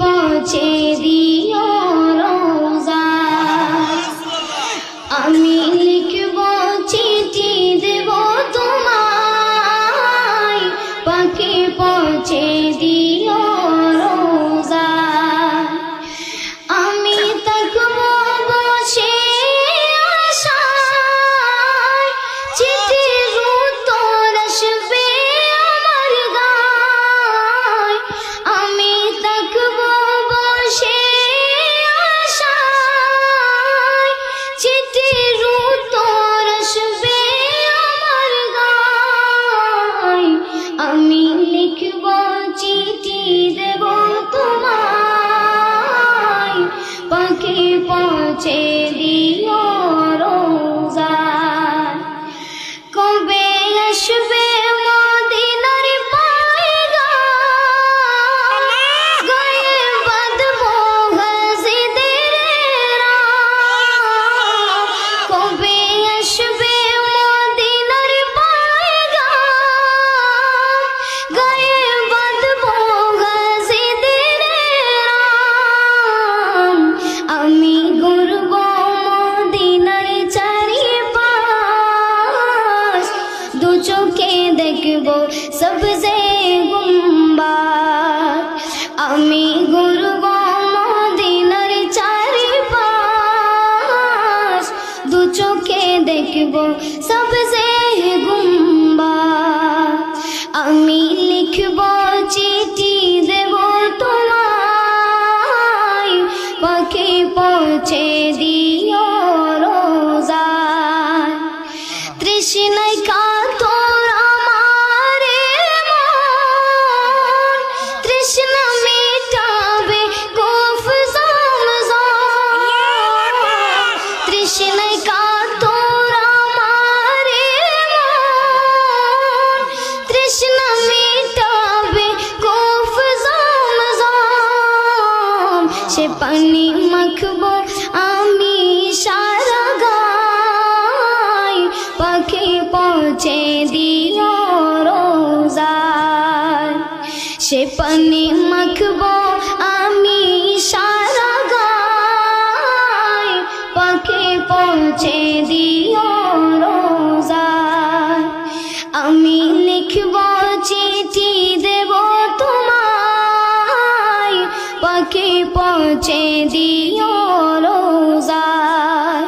পৌঁছে দিও রোজা। আমি চিঠির উত্তর আসবে আমার গায়। আমি লিখব চিঠি দেব তোমায়। পাখি পৌঁছে দিয়ে সবজে গুম্বার আমি ঘুরব মদিনার চারিপাশ দু চোখে দেখব সবজে সে পানি মাখবো, আমি সারা গাই। পাখি পৌঁছে দিও রোজায়। সে পানি মাখবো, আমি সারা গাই। পাখি পৌঁছে পাখি পৌঁছে দিও রোজায়।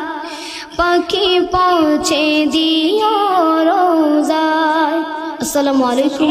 পাখি পৌঁছে দিও রোজায়। আসসালামু আলাইকুম।